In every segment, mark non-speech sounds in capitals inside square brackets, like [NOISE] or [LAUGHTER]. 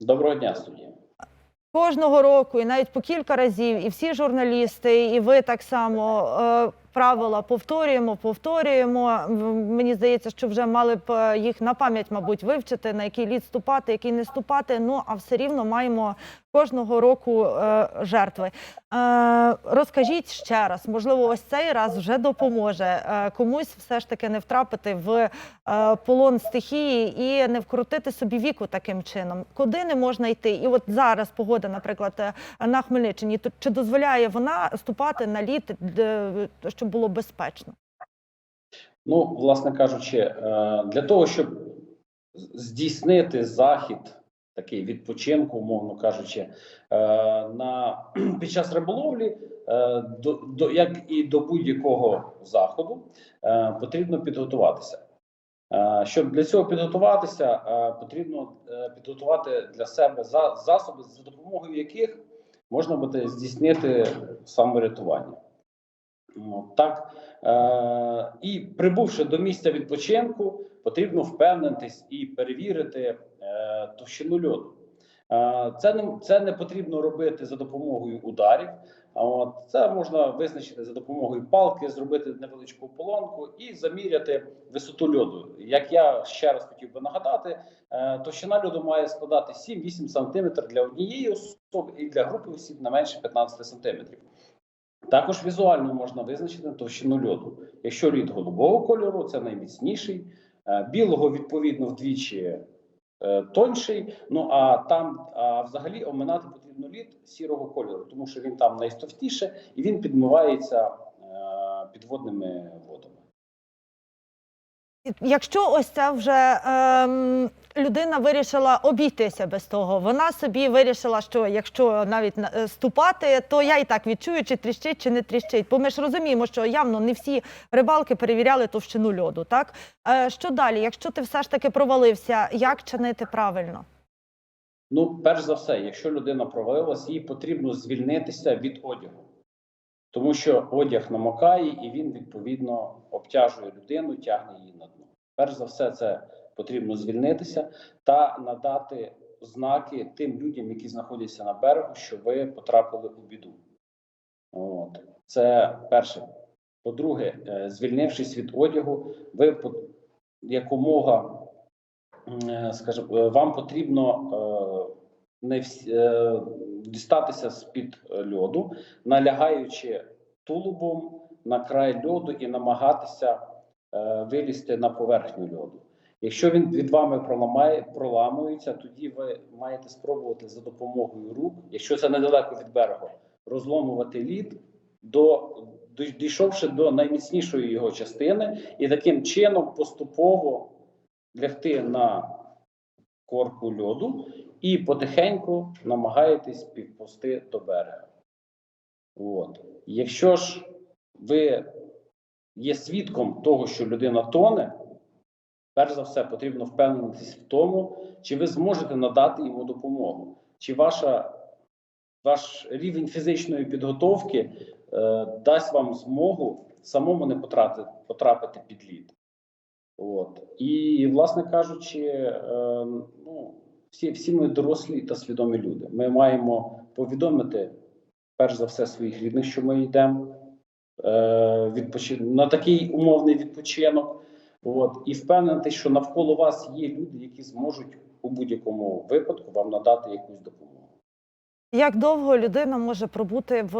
Доброго дня, студія. Кожного року, і навіть по кілька разів, і всі журналісти, і ви так само е, правила повторюємо, повторюємо. Мені здається, що вже мали б е, їх на пам'ять, мабуть, вивчити, на який лід ступати, який не ступати. Ну а все рівно маємо кожного року е, жертви. Е, розкажіть ще раз, можливо, ось цей раз вже допоможе е, комусь все ж таки не втрапити в е, полон стихії і не вкрутити собі віку таким чином. Куди не можна йти? І от зараз погода, наприклад, е, на Хмельниччині, то чи дозволяє вона ступати на лід, де- щоб було безпечно? Ну, власне кажучи, е, для того, щоб здійснити захід, такий відпочинку, умовно кажучи, е, на [CLEARS THROAT] під час риболовлі, е, до, до як і до будь-якого заходу, е, потрібно підготуватися. Щоб для цього підготуватися, потрібно підготувати для себе засоби, за допомогою яких можна буде здійснити саморятування. Ну, так. І прибувши до місця відпочинку, потрібно впевнитись і перевірити товщину льоду. Е, це, не, це не потрібно робити за допомогою ударів. Це можна визначити за допомогою палки, зробити невеличку полонку і заміряти висоту льоду. Як я ще раз хотів би нагадати, е, товщина льоду має складати 7-8 см для однієї особи і для групи осіб не менше 15 см. Також візуально можна визначити товщину льоду. Якщо лід голубого кольору, це найміцніший, е, білого відповідно вдвічі е, тонший. Ну а там а взагалі оминати потрібно лід сірого кольору, тому що він там найстовтіше і він підмивається е, підводними водами. Якщо ось це вже ем, людина вирішила обійтися без того, вона собі вирішила, що якщо навіть на- е, ступати, то я і так відчую, чи тріщить, чи не тріщить. Бо ми ж розуміємо, що явно не всі рибалки перевіряли товщину льоду. Так е, що далі? Якщо ти все ж таки провалився, як чинити правильно? Ну, перш за все, якщо людина провалилась, їй потрібно звільнитися від одягу, тому що одяг намокає і він відповідно обтяжує людину, тягне її на дно. Перш за все, це потрібно звільнитися та надати знаки тим людям, які знаходяться на берегу, що ви потрапили у біду. От це перше. По-друге, е, звільнившись від одягу, ви якомога е, скажімо, е, вам потрібно не всі, е, дістатися з-під льоду, налягаючи тулубом на край льоду і намагатися е, вилізти на поверхню льоду. Якщо він від вами проламає, проламується, тоді ви маєте спробувати за допомогою рук, якщо це недалеко від берега, розломувати лід, до- дійшовши до найміцнішої його частини, і таким чином поступово лягти на корку льоду і потихеньку намагаєтесь підповзти до берега. От. Якщо ж ви є свідком того, що людина тоне, перш за все потрібно впевнитись в тому, чи ви зможете надати йому допомогу, чи ваша, ваш рівень фізичної підготовки е, дасть вам змогу самому не потрапити, потрапити під лід. От. І, власне кажучи, е, всі, всі ми дорослі та свідомі люди. Ми маємо повідомити, перш за все, своїх рідних, що ми йдемо е, відпочи... на такий умовний відпочинок. От, і впевнений, що навколо вас є люди, які зможуть у будь-якому випадку вам надати якусь допомогу. Як довго людина може пробути в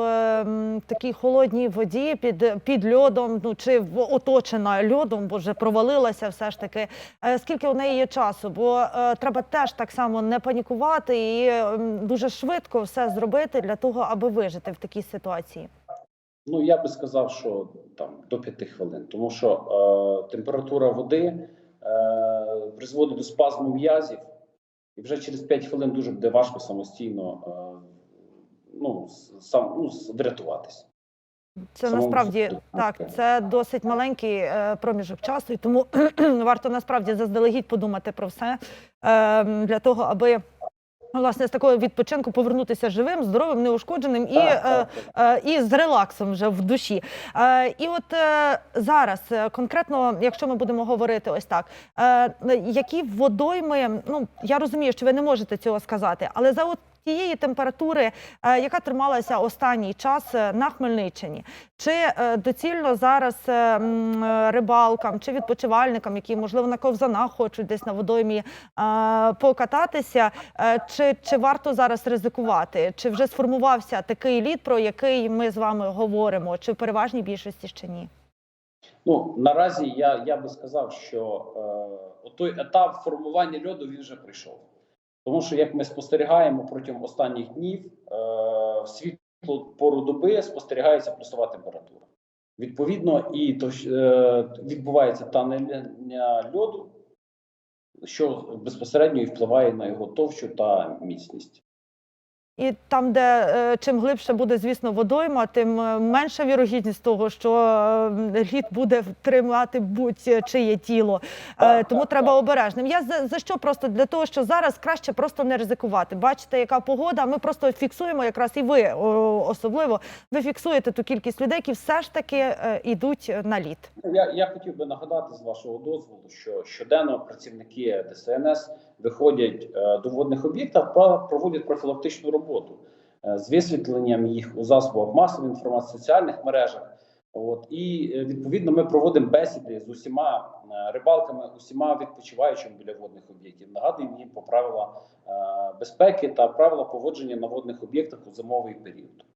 такій холодній воді під, під льодом, ну чи в, оточена льодом, бо вже провалилася все ж таки. Е, Скільки у неї є часу? Бо е, треба теж так само не панікувати і дуже швидко все зробити для того, аби вижити в такій ситуації. Ну, я би сказав, що там до 5 хвилин, тому що е, температура води е, призводить до спазму м'язів, і вже через 5 хвилин дуже буде важко самостійно е, ну, сам, ну, врятуватися. Це Самому насправді собі. так, це досить маленький е, проміжок часу, і тому [CLEARS THROAT] варто насправді заздалегідь подумати про все е, для того, аби власне з такого відпочинку повернутися живим, здоровим, неушкодженим і, е, е, і з релаксом вже в душі. Е, І от е, зараз е, конкретно, якщо ми будемо говорити ось так, е, які водойми, ну я розумію, що ви не можете цього сказати, але за от тієї температури, е, яка трималася останній час е, на Хмельниччині, чи е, доцільно зараз рибалкам чи відпочивальникам, які можливо на ковзанах хочуть десь на водоймі покататися, чи, чи варто зараз ризикувати? Чи вже сформувався такий лід, про який ми з вами говоримо, чи в переважній більшості ще ні? Ну наразі я, я би сказав, що е, той етап формування льоду він вже прийшов. Тому що як ми спостерігаємо протягом останніх днів, е, в світлу пору доби спостерігається плюсова температура. Відповідно, і е, відбувається танення льоду, що безпосередньо і впливає на його товщу та міцність. І там, де е, чим глибше буде, звісно, водойма, тим е, менша вірогідність того, що е, лід буде тримати будь-чиє тіло. Тому треба обережним. Я за, за що просто для того, що зараз краще просто не ризикувати. Бачите, яка погода. Ми просто фіксуємо, якраз і ви особливо. Ви фіксуєте ту кількість людей, які все ж таки йдуть на лід. Я, я хотів би нагадати з вашого дозволу, що щоденно працівники ДСНС виходять до водних об'єктів та проводять профілактичну роботу е, з висвітленням їх у засобах масової інформації, соціальних мережах. От і е, відповідно ми проводимо бесіди з усіма е, рибалками, усіма відпочиваючими біля водних об'єктів. Нагадуємо їм про правила безпеки та правила поводження на водних об'єктах у зимовий період.